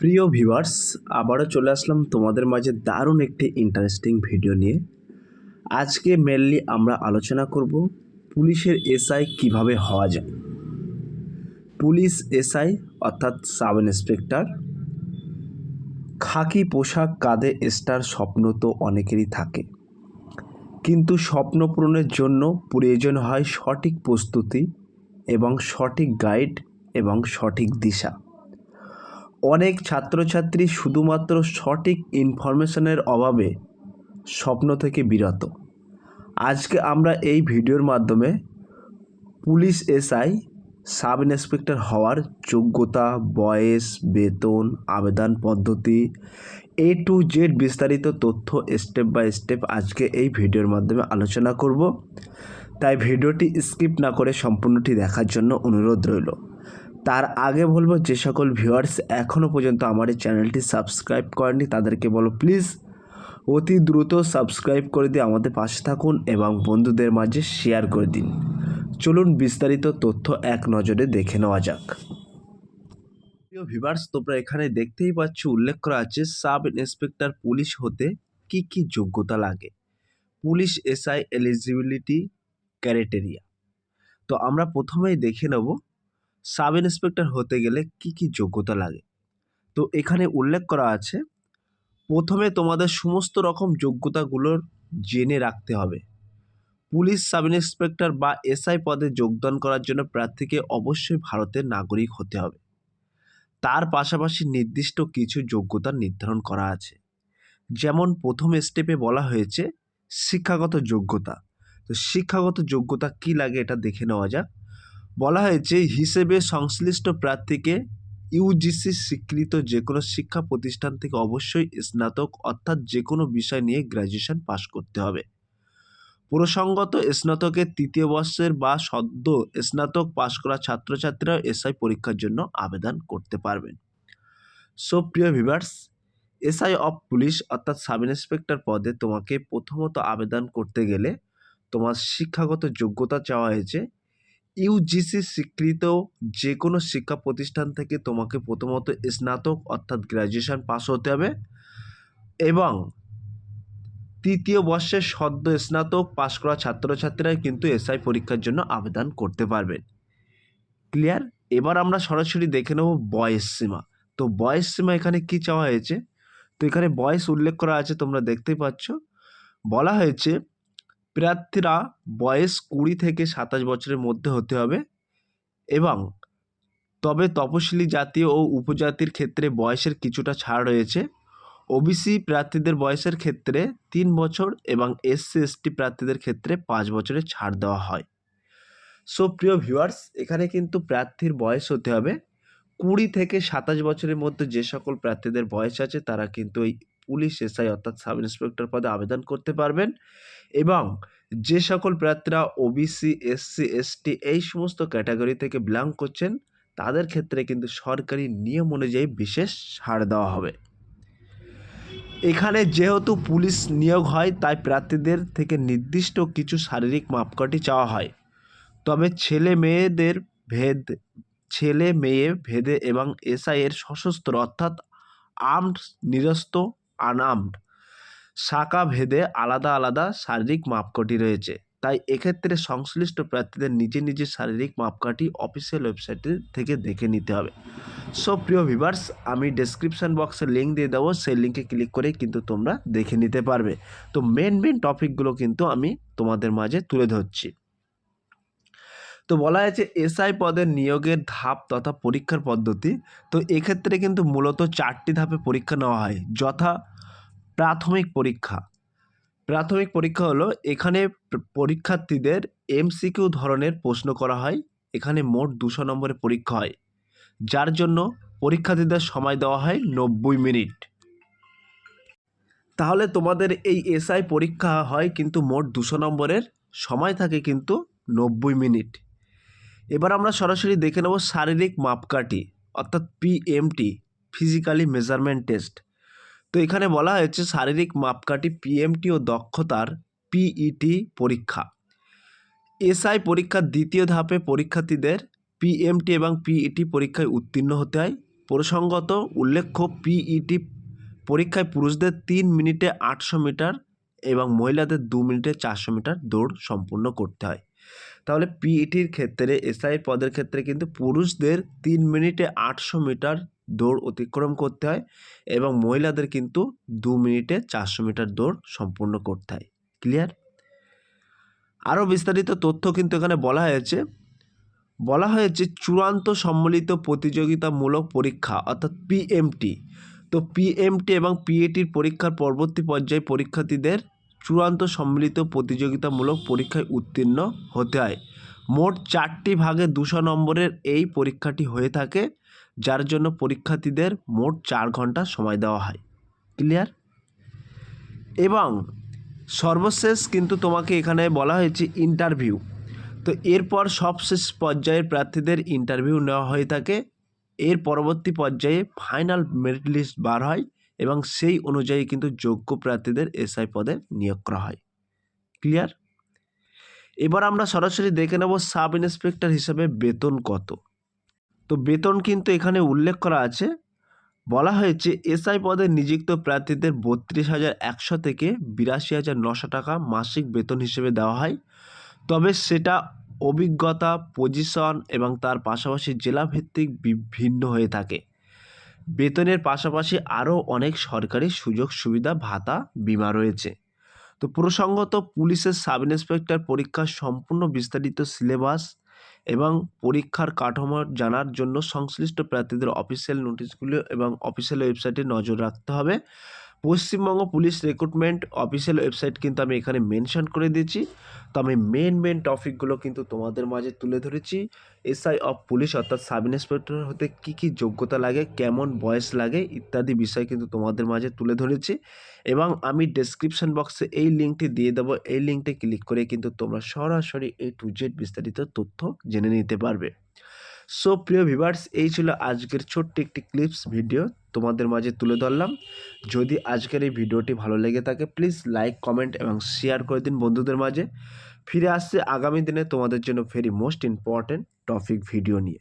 প্রিয় ভিউয়ার্স, আবারও চলে আসলাম তোমাদের মাঝে দারুণ একটি ইন্টারেস্টিং ভিডিও নিয়ে। আজকে মেনলি আমরা আলোচনা করব পুলিশের এসআই কীভাবে হওয়া যায়। পুলিশ এসআই অর্থাৎ সাব ইন্সপেক্টর, খাকি পোশাক কাঁধে স্টার স্বপ্ন তো অনেকেরই থাকে। কিন্তু স্বপ্ন পূরণের জন্য প্রয়োজন হয় সঠিক প্রস্তুতি এবং সঠিক গাইড এবং সঠিক দিশা। অনেক ছাত্রছাত্রী শুধুমাত্র সঠিক ইনফরমেশনের অভাবে স্বপ্ন থেকে বিরত। আজকে আমরা এই ভিডিওর মাধ্যমে পুলিশ এসআই, সাব ইন্সপেক্টর হওয়ার যোগ্যতা, বয়স, বেতন, আবেদন পদ্ধতি এ টু জেড বিস্তারিত তথ্য স্টেপ বাই স্টেপ আজকে এই ভিডিওর মাধ্যমে আলোচনা করব। তাই ভিডিওটি স্কিপ না করে সম্পূর্ণটি দেখার জন্য অনুরোধ রইল। তার আগে বলব, যে সকল ভিউয়ার্স এখনও পর্যন্ত আমার এই চ্যানেলটি সাবস্ক্রাইব করেনি তাদেরকে বলো প্লিজ অতি দ্রুত সাবস্ক্রাইব করে দিয়ে আমাদের পাশে থাকুন এবং বন্ধুদের মাঝে শেয়ার করে দিন। চলুন বিস্তারিত তথ্য এক নজরে দেখে নেওয়া যাক। প্রিয় ভিভার্স তোমরা এখানে দেখতেই পাচ্ছ, উল্লেখ করা আছে, সাব ইন্সপেক্টর পুলিশ হতে কি কি যোগ্যতা লাগে। Police, SI, eligibility, criteria. তো আমরা প্রথমেই দেখে নেব সাব ইন্সপেক্টর হতে গেলে কি কি যোগ্যতা লাগে? তো এখানে উল্লেখ করা আছে, প্রথমে তোমাদের সমস্ত রকম যোগ্যতাগুলোর জেনে রাখতে হবে। পুলিশ সাব ইন্সপেক্টর বা এসআই পদে যোগদান করার জন্য প্রার্থীকে অবশ্যই ভারতের নাগরিক হতে হবে। তার পাশাপাশি নির্দিষ্ট কিছু যোগ্যতা নির্ধারণ করা আছে। যেমন প্রথম স্টেপে বলা হয়েছে শিক্ষাগত যোগ্যতা। তো শিক্ষাগত যোগ্যতা কি লাগে এটা দেখে নেওয়া যাক। বলা হয়েছে হিসেবে সংশ্লিষ্ট প্রার্থীকে ইউজিসি স্বীকৃত যে কোনো শিক্ষা প্রতিষ্ঠান থেকে অবশ্যই স্নাতক অর্থাৎ যে কোনো বিষয় নিয়ে গ্র্যাজুয়েশন পাশ করতে হবে। প্রসঙ্গত, স্নাতকের তৃতীয় বর্ষের বা সদ্য স্নাতক পাশ করা ছাত্রছাত্রীরা এসআই পরীক্ষার জন্য আবেদন করতে পারবেন। সো, প্রিয় ভিভার্স এসআই অফ পুলিশ অর্থাৎ সাব ইন্সপেক্টর পদে তোমাকে প্রথমত আবেদন করতে গেলে তোমার শিক্ষাগত যোগ্যতা চাওয়া হয়েছে। ইউজিসি স্বীকৃত যে কোনো শিক্ষা প্রতিষ্ঠান থেকে তোমাকে প্রথমত স্নাতক অর্থাৎ গ্র্যাজুয়েশন পাস হতে হবে এবং তৃতীয় বর্ষের সদ্য স্নাতক পাশ করা ছাত্রছাত্রীরাই কিন্তু এসআই পরীক্ষার জন্য আবেদন করতে পারবেন ক্লিয়ার এবার আমরা সরাসরি দেখে নেব বয়স সীমা। তো বয়স সীমা এখানে কি চাওয়া হয়েছে? তো এখানে বয়স উল্লেখ করা আছে, তোমরা দেখতেই পাচ্ছ। বলা হয়েছে প্রার্থীরা বয়স কুড়ি থেকে সাতাশ বছরের মধ্যে হতে হবে এবং তবে তপশিলি জাতি ও উপজাতির ক্ষেত্রে বয়সের কিছুটা ছাড় রয়েছে। ওবিসি প্রার্থীদের বয়সের ক্ষেত্রে তিন বছর এবং এসসি এসটি প্রার্থীদের ক্ষেত্রে পাঁচ বছরের ছাড় দেওয়া হয়। সো প্রিয় ভিউয়ার্স এখানে কিন্তু প্রার্থীর বয়স হতে হবে। কুড়ি থেকে সাতাশ বছরের মধ্যে যে সকল প্রার্থীদের বয়স আছে, তারা কিন্তু এই পুলিশ, এসআই অর্থাৎ সাব ইন্সপেক্টর পদে আবেদন করতে পারবেন এবং যে সকল প্রার্থীরা ওবিসি এসসি এসটি এই সমস্ত ক্যাটাগরি থেকে বিলং করছেন, তাদের ক্ষেত্রে কিন্তু সরকারি নিয়ম অনুযায়ী বিশেষ ছাড় দেওয়া হবে। এখানে যেহেতু পুলিশ নিয়োগ হয়, তাই প্রার্থীদের থেকে নির্দিষ্ট কিছু শারীরিক মাপকাঠি চাওয়া হয়। তবে ছেলে মেয়েদের ভেদ, ছেলে মেয়ে ভেদে এবং এসআই এর সশস্ত্র অর্থাৎ আর্মড নিরস্ত আনআর্মড শাখা ভেদে আলাদা আলাদা শারীরিক মাপকাঠি রয়েছে। তাই এক্ষেত্রে সংশ্লিষ্ট প্রার্থীদের নিজে নিজে শারীরিক মাপকাঠি অফিসিয়াল ওয়েবসাইটে থেকে দেখে নিতে হবে। সো, প্রিয় ভিভার্স আমি ডেসক্রিপশান বক্সে লিঙ্ক দিয়ে দেবো। সেই লিঙ্কে ক্লিক করেই কিন্তু তোমরা দেখে নিতে পারবে। তো মেন মেন টপিকগুলো কিন্তু আমি তোমাদের মাঝে তুলে ধরছি। তো বলা হয়েছে এসআই পদের নিয়োগের ধাপ তথা পরীক্ষার পদ্ধতি। তো এক্ষেত্রে কিন্তু মূলত চারটি ধাপে পরীক্ষা নেওয়া হয়। যথা প্রাথমিক পরীক্ষা। প্রাথমিক পরীক্ষা হলো, এখানে পরীক্ষার্থীদের এমসিকিউ ধরনের প্রশ্ন করা হয়। এখানে মোট দুশো নম্বরের পরীক্ষা হয়। যার জন্য পরীক্ষার্থীদের সময় দেওয়া হয় নব্বই মিনিট। তাহলে তোমাদের এই এসআই পরীক্ষা হয় কিন্তু মোট দুশো নম্বরের, সময় থাকে কিন্তু নব্বই মিনিট। এবার আমরা সরাসরি দেখে নেব শারীরিক মাপকাঠি, অর্থাৎ পিএমটি ফিজিক্যালি মেজারমেন্ট টেস্ট তো এখানে বলা হয়েছে শারীরিক মাপকাঠি পিএমটি ও দক্ষতার পিইটি পরীক্ষা। এসআই পরীক্ষার দ্বিতীয় ধাপে পরীক্ষার্থীদের পিএমটি এবং পিইটি পরীক্ষায় উত্তীর্ণ হতে হয়। প্রসঙ্গত উল্লেখ্য পিইটি পরীক্ষায় পুরুষদের তিন মিনিটে আটশো মিটার এবং মহিলাদের দু মিনিটে চারশো মিটার দৌড় সম্পূর্ণ করতে হয়। তাহলে পিইটির ক্ষেত্রে এসআই পদের ক্ষেত্রে কিন্তু পুরুষদের তিন মিনিটে আটশো মিটার দৌড় অতিক্রম করতে হয় এবং মহিলাদের কিন্তু দু মিনিটে চারশো মিটার দৌড় সম্পূর্ণ করতে হয়। ক্লিয়ার আরও বিস্তারিত তথ্য কিন্তু এখানে বলা হয়েছে। বলা হয়েছে চূড়ান্ত সম্মিলিত প্রতিযোগিতামূলক পরীক্ষা, অর্থাৎ পিএমটি তো পিএমটি এবং পিএটির পরীক্ষার পরবর্তী পর্যায়ে পরীক্ষার্থীদের চূড়ান্ত সম্মিলিত প্রতিযোগিতামূলক পরীক্ষায় উত্তীর্ণ হতে হয়। মোট চারটি ভাগে দুশো নম্বরের এই পরীক্ষাটি হয়ে থাকে। যার জন্য পরীক্ষার্থীদের মোট চার ঘণ্টা সময় দেওয়া হয়। ক্লিয়ার এবং সর্বশেষ কিন্তু তোমাকে এখানে বলা হয়েছে ইন্টারভিউ তো এরপর সবশেষ পর্যায়ের প্রার্থীদের ইন্টারভিউ নেওয়া হয়ে থাকে। এর পরবর্তী পর্যায়ে ফাইনাল মেরিট লিস্ট বার হয় এবং সেই অনুযায়ী কিন্তু যোগ্য প্রার্থীদের এসআই পদে নিয়োগ করা হয়। ক্লিয়ার এবার আমরা সরাসরি দেখে নেব সাব ইন্সপেক্টর হিসাবে বেতন কত। তো বেতন কিন্তু এখানে উল্লেখ করা আছে। বলা হয়েছে, এসআই পদে নিযুক্ত প্রার্থীদের বত্রিশ হাজার একশো থেকে বিরাশি হাজার নশো টাকা মাসিক বেতন হিসেবে দেওয়া হয়। তবে সেটা অভিজ্ঞতা, পজিশন এবং তার পাশাপাশি জেলাভিত্তিক বিভিন্ন হয়ে থাকে। বেতনের পাশাপাশি আরও অনেক সরকারি সুযোগ সুবিধা, ভাতা, বিমা রয়েছে। তো প্রসঙ্গত পুলিশের সাব ইন্সপেক্টর পরীক্ষার সম্পূর্ণ বিস্তারিত সিলেবাস এবং পরীক্ষার কাঠামো জানার জন্য সংশ্লিষ্ট প্রার্থীদের অফিসিয়াল নোটিশগুলো এবং অফিসিয়াল ওয়েবসাইটে নজর রাখতে হবে। Paschimbanga police recruitment official website কিন্তু আমি এখানে মেনশন করে দিয়েছি। তো আমি মেন মেন টপিকগুলো কিন্তু তোমাদের মাঝে তুলে ধরেছি। এসআই অফ পুলিশ অর্থাৎ সাব ইন্সপেক্টর হতে কী কী যোগ্যতা লাগে, কেমন বয়স লাগে ইত্যাদি বিষয় কিন্তু তোমাদের মাঝে তুলে ধরেছি। এবং আমি ডেসক্রিপশন বক্সে এই লিঙ্কটি দিয়ে দেবো। এই লিঙ্কটি ক্লিক করে কিন্তু তোমরা সরাসরি এই টু জেড বিস্তারিত তথ্য জেনে নিতে পারবে। সো প্রিয় ভিভার্স এই ছিল আজকের ছোট্ট একটি ক্লিপস ভিডিও তোমাদের মাঝে তুলে ধরলাম। যদি আজকের এই ভিডিওটি ভালো লেগে থাকে প্লিজ লাইক কমেন্ট এবং শেয়ার করে দিন বন্ধুদের মাঝে। ফিরে আসছে আগামী দিনে তোমাদের জন্য very most important topic video নিয়ে।